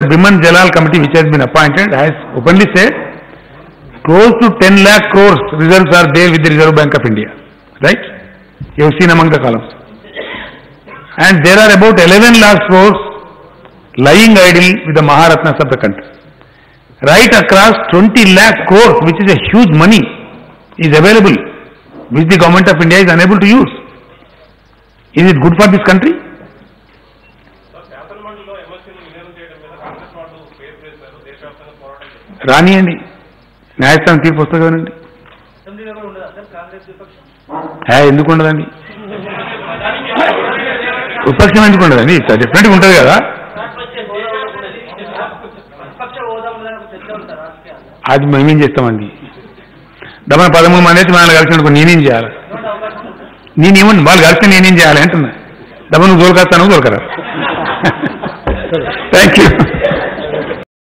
Biman Jalal committee which has been appointed has openly said close to 10 lakh crores reserves are there with the Reserve Bank of India. Right? You have seen among the columns. And there are about 11 lakh crores lying idle with the Maharatnas of the country. Right across 20 lakh crores, which is a huge money, is available, which the government of India is unable to use. Is it good for this country? రానియండి. న్యాయస్థానం తీర్పు వస్తుంది కదండి అసెంబ్లీలో కూడా ఉండదా sir Congress విపక్షం? హే, ఎందుకు ఉండదండి? విపక్షం ఎందుకు ఉండదండి? డెఫినెట్గా ఉంటుంది కదా. అది మేమేం చేస్తామండి? డబ్బున పదమూడు మంది అయితే మనం కలిసినప్పుడు నేనేం చేయాలి? నేనేమన్నా వాళ్ళు కలిసి నేనేం చేయాలి అంటున్నా. డబ్బు నువ్వు దొరకస్తాను దొరకరా. Thank you.